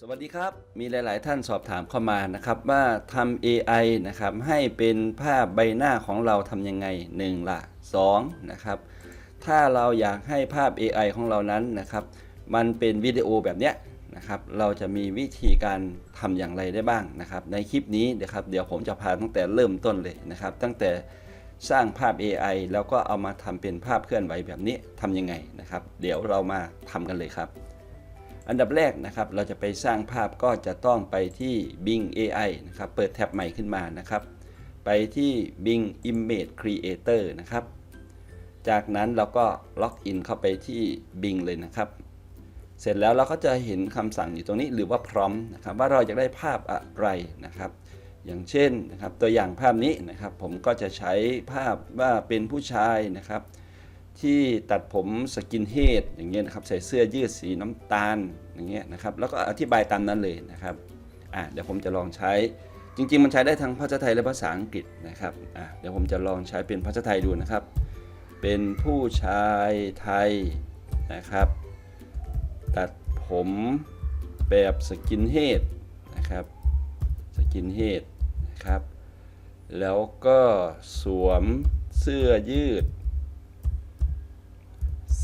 สวัสดีครับ มีหลาย ๆ ท่านสอบถามเข้ามานะครับว่าทำ AI นะครับให้เป็นภาพใบหน้าของเราทำยังไง1ละ2นะครับถ้าเราอยากให้ภาพ AI ของเรานั้นนะครับมันเป็นวิดีโอแบบเนี้ยนะครับเราจะมีวิธีการทำอย่างไรได้บ้างนะครับ ในคลิปนี้นะครับเดี๋ยวผมจะพาตั้งแต่เริ่มต้นเลยนะครับ ตั้งแต่สร้างภาพ AI แล้วก็เอามาทำเป็นภาพเคลื่อนไหวแบบนี้ทำยังไงนะครับ เดี๋ยวเรามาทำกันเลยครับ อันดับแรกนะครับเราจะไปสร้างภาพก็จะต้องไปที่ Bing AI นะครับเปิดแท็บใหม่ขึ้นมานะครับ ไปที่ Bing Image Creator นะครับ จากนั้นเราก็ล็อกอินเข้าไปที่ Bing เลยนะครับ เสร็จแล้วเราก็จะเห็นคำสั่งอยู่ตรงนี้หรือว่าพร้อมนะครับว่าเราอยากได้ภาพอะไรนะครับ อย่างเช่นนะครับตัวอย่างภาพนี้นะครับ ผมก็จะใช้ภาพว่าเป็นผู้ชายนะครับ ที่ตัดผมสกินเฮดอย่างเงี้ยนะครับใส่เสื้อยืดสีน้ำตาลอย่างเงี้ยนะครับแล้วก็อธิบายตามนั้นเลยนะครับอะเดี๋ยวผมจะลองใช้จริง ๆ มันใช้ได้ทั้งภาษาไทยและภาษาอังกฤษนะครับอะเดี๋ยวผมจะลองใช้เป็นภาษาไทยดูนะครับ เป็นผู้ชายไทยนะครับ ตัดผมแบบสกินเฮดนะครับสกินเฮดนะครับแล้วก็สวมเสื้อยืด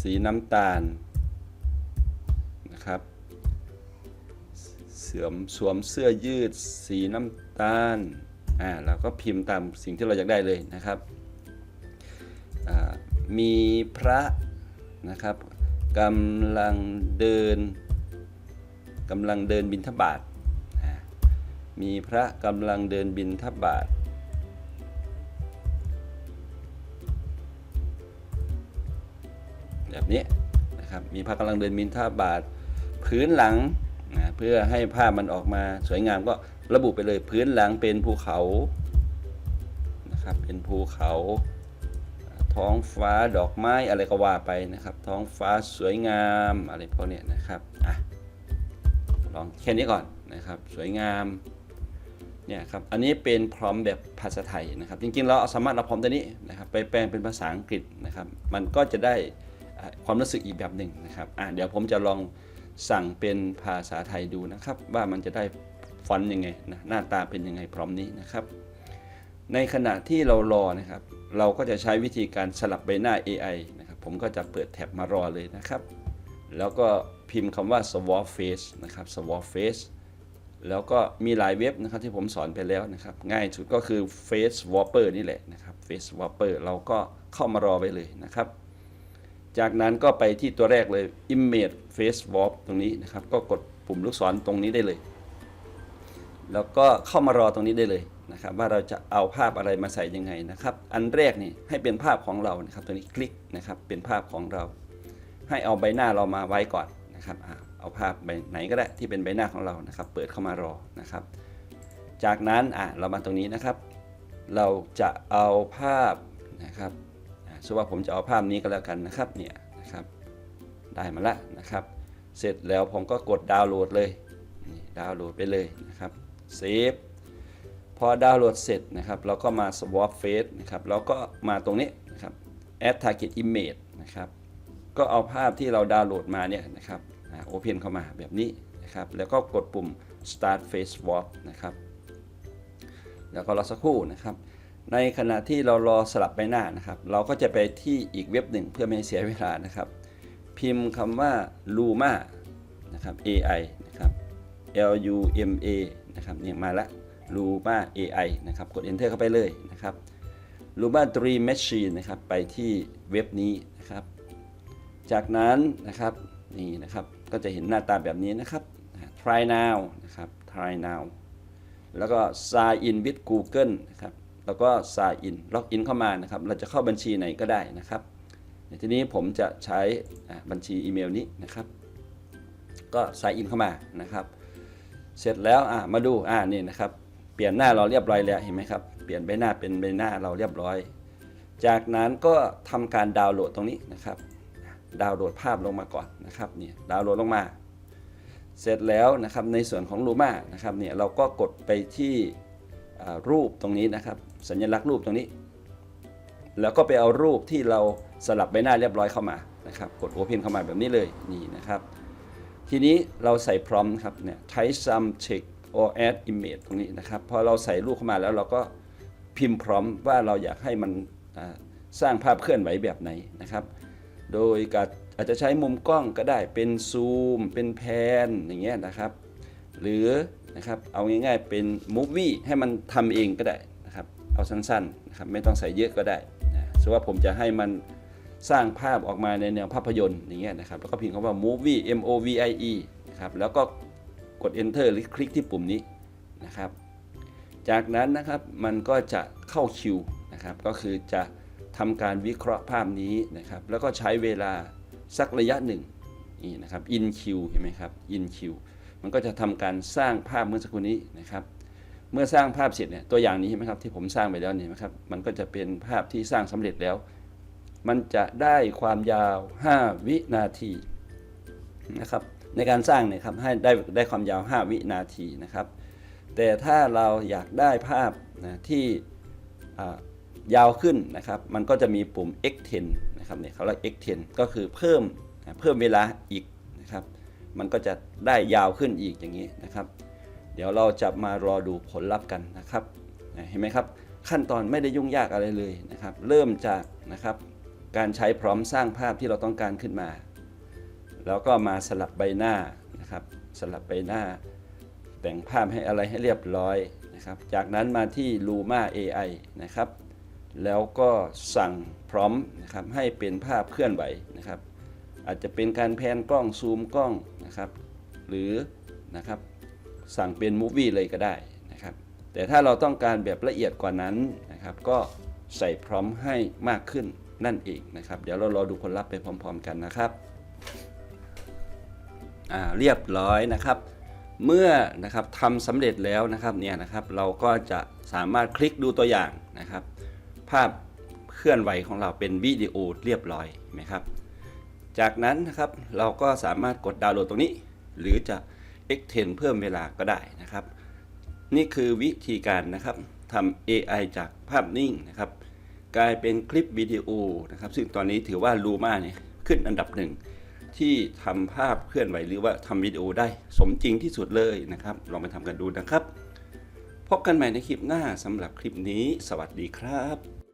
สีน้ำตาลนะครับเสื่อมสวมเสื้อยืดสีน้ำตาลอ่าเราก็พิมพ์ตามสิ่งที่เราอยากได้เลยนะครับมีพระนะครับกำลังเดินกำลังเดินบินทบาทมีพระกำลังเดินบินทบาท แบบนี้นะครับมีพระกำลังเดินมินท่าบาทพื้นหลังนะเพื่อให้ภาพมันออกมาสวยงามก็ระบุไปเลยพื้นหลังเป็นภูเขานะครับเป็นภูเขา ท้องฟ้าดอกไม้อะไรก็ว่าไปนะครับ ท้องฟ้าสวยงามอะไรพวกนี้นะครับอะลองแค่นี้ก่อนนะครับสวยงามเนี่ยครับอันนี้เป็นพร้อมแบบภาษาไทยนะครับ จริงๆเราสามารถเอาพร้อมตัวนี้นะครับไปแปลงเป็นภาษาอังกฤษนะครับ มันก็จะได้ ความรู้สึกอีกแบบหนึ่งนะครับอะเดี๋ยวผมจะลองสั่งเป็นภาษาไทยดูนะครับ ว่ามันจะได้ฟอนต์ยังไงนะหน้าตาเป็นยังไงพร้อมนี้นะครับ ในขณะที่เรารอนะครับ เราก็จะใช้วิธีการสลับใบหน้า AI นะครับ ผมก็จะเปิดแท็บมารอเลยนะครับ แล้วก็พิมพ์คำว่า swap face นะครับ swap face แล้วก็มีหลายเว็บนะครับที่ผมสอนไปแล้วนะครับ ง่ายสุดก็คือ face swapper นี่แหละนะครับ face swapper เราก็เข้ามารอไปเลยนะครับ จากนั้นก็ไปที่ตัวแรกเลย image face Warp ตรงนี้นะครับ ก็กดปุ่มลูกศรตรงนี้ได้เลย แล้วก็เข้ามารอตรงนี้ได้เลยนะครับ ว่าเราจะเอาภาพอะไรมาใส่ยังไงนะครับ อันแรกนี่ให้เป็นภาพของเรานะครับ ตัวนี้คลิกนะครับ เป็นภาพของเรา ให้เอาใบหน้าเรามาไว้ก่อนนะครับ เอาภาพใบไหนก็ได้ที่เป็นใบหน้าของเรานะครับ เปิดเข้ามารอนะครับ จากนั้นอะเรามาตรงนี้นะครับ เราจะเอาภาพนะครับ สมมติว่าผมจะเอาภาพนี้ก็แล้วกันนะครับเนี่ยนะครับได้มาแล้วนะครับ เสร็จแล้วผมก็กดดาวน์โหลดเลยดาวน์โหลดไปเลยนะครับเซฟพอดาวน์โหลดเสร็จนะครับ เราก็มา swap face นะครับแล้วก็มาตรงนี้นะครับ add target image นะครับก็เอาภาพที่เราดาวน์โหลดมาเนี่ยนะครับโอเพนเข้ามาแบบนี้นะครับแล้วก็กดปุ่ม start face swap นะครับแล้วก็รอสักครู่นะครับ ในขณะที่เรารอสลับใบหน้านะครับ เราก็จะไปที่อีกเว็บหนึ่งเพื่อไม่ให้เสียเวลานะครับ พิมพ์คำว่า Luma นะครับ AI นะครับ L U M A นะครับเนี่ยมาละ Luma AI นะครับ กด Enter เข้าไปเลยนะครับ Luma Dream Machine นะครับ ไปที่เว็บนี้นะครับ จากนั้นนะครับนี่นะครับ ก็จะเห็นหน้าตาแบบนี้นะครับ try now นะครับ try now แล้วก็ sign in with Google นะครับ แล้วก็ sign in ล็อกอินเข้ามานะครับ เราจะเข้าบัญชีไหนก็ได้นะครับทีนี้ผมจะใช้บัญชีอีเมลนี้นะครับ ก็ sign in เข้ามานะครับ เสร็จแล้วมาดูอ่านี่นะครับ เปลี่ยนหน้าเราเรียบร้อยแล้วเห็นไหมครับเปลี่ยนใบหน้าเป็นใบหน้าเราเรียบร้อย จากนั้นก็ทำการดาวน์โหลดตรงนี้นะครับ ดาวน์โหลดภาพลงมาก่อนนะครับเนี่ยดาวน์โหลดลงมาเสร็จแล้วนะครับในส่วนของ Luma นะครับเนี่ยเราก็กดไปที่ รูปตรงนี้นะครับ สัญลักษณ์รูปตรงนี้ แล้วก็ไปเอารูปที่เราสลับใบหน้าเรียบร้อยเข้ามานะครับ กด Open เข้ามาแบบนี้เลยนี่นะครับ ทีนี้เราใส่พร้อมครับเนี่ย type some check or add image ตรงนี้นะครับพอเราใส่รูปเข้ามาแล้วเราก็พิมพ์พร้อมว่าเราอยากให้มันสร้างภาพเคลื่อนไหวแบบไหนนะครับ โดยอาจจะใช้มุมกล้องก็ได้เป็นซูม เป็นแพนอย่างเงี้ยนะครับ หรือ นะครับ เอาง่ายๆเป็นมูฟวี่ให้มันทำเองก็ได้นะครับ เอาสั้นๆนะครับไม่ต้องใส่เยอะก็ได้นะสมมติว่าผมจะให้มันสร้างภาพออกมาในแนวภาพยนตร์อย่างเงี้ยนะครับ แล้วก็พิมพ์คำว่า movie m o v i e นะครับแล้วก็กด enter หรือคลิกที่ปุ่มนี้นะครับ จากนั้นนะครับมันก็จะเข้าคิวนะครับ ก็คือจะทำการวิเคราะห์ภาพนี้นะครับ แล้วก็ใช้เวลาสักระยะหนึ่งนี่นะครับ in queue เห็นไหมครับ in queue มันก็จะทำการสร้างภาพเมื่อสักครู่นี้นะครับ เมื่อสร้างภาพเสร็จเนี่ยตัวอย่างนี้เห็นไหมครับที่ผมสร้างไปแล้วเนี่ยนะครับ มันก็จะเป็นภาพที่สร้างสำเร็จแล้ว มันจะได้ความยาว 5 วินาทีนะครับในการสร้างเนี่ยครับให้ได้ได้ความยาว 5 วินาทีนะครับ แต่ถ้าเราอยากได้ภาพนะที่ยาวขึ้นนะครับ มันก็จะมีปุ่ม extend นะครับเนี่ยเขาเรียก extend ก็คือเพิ่มเพิ่มเวลาอีกนะครับ มันก็จะได้ยาวขึ้นอีกอย่างนี้นะครับ เดี๋ยวเราจะมารอดูผลลัพธ์กันนะครับเห็นไหมครับ ขั้นตอนไม่ได้ยุ่งยากอะไรเลยนะครับ เริ่มจากนะครับ การใช้พร้อมสร้างภาพที่เราต้องการขึ้นมา แล้วก็มาสลับใบหน้านะครับ สลับใบหน้า แต่งภาพให้อะไรให้เรียบร้อยนะครับ จากนั้นมาที่ Luma AI นะครับแล้วก็สั่งพร้อมนะครับให้เป็นภาพเคลื่อนไหวนะครับ อาจจะเป็นการแพนกล้องซูมกล้องนะครับ หรือนะครับสั่งเป็นมูฟวี่เลยก็ได้นะครับ แต่ถ้าเราต้องการแบบละเอียดกว่านั้นนะครับ ก็ใส่พร้อมให้มากขึ้นนั่นเองนะครับ เดี๋ยวเรารอดูผลลัพธ์ไปพร้อม ๆ กันนะครับเรียบร้อยนะครับ เมื่อนะครับทำสำเร็จแล้วนะครับเนี่ยนะครับ เราก็จะสามารถคลิกดูตัวอย่างนะครับ ภาพเคลื่อนไหวของเราเป็นวิดีโอเรียบร้อยนไหมครับ จากนั้นนะครับเราก็สามารถกดดาวน์โหลดตรงนี้ หรือจะ extend เพิ่มเวลาก็ได้นะครับ นี่คือวิธีการนะครับทำ AI จากภาพนิ่งนะครับ กลายเป็นคลิปวิดีโอนะครับ ซึ่งตอนนี้ถือว่า Luma เนี่ยขึ้นอันดับหนึ่งที่ทำภาพเคลื่อนไหวหรือว่าทำวิดีโอได้สมจริงที่สุดเลยนะครับ ลองไปทำกันดูนะครับ พบกันใหม่ในคลิปหน้าสำหรับคลิปนี้ สวัสดีครับ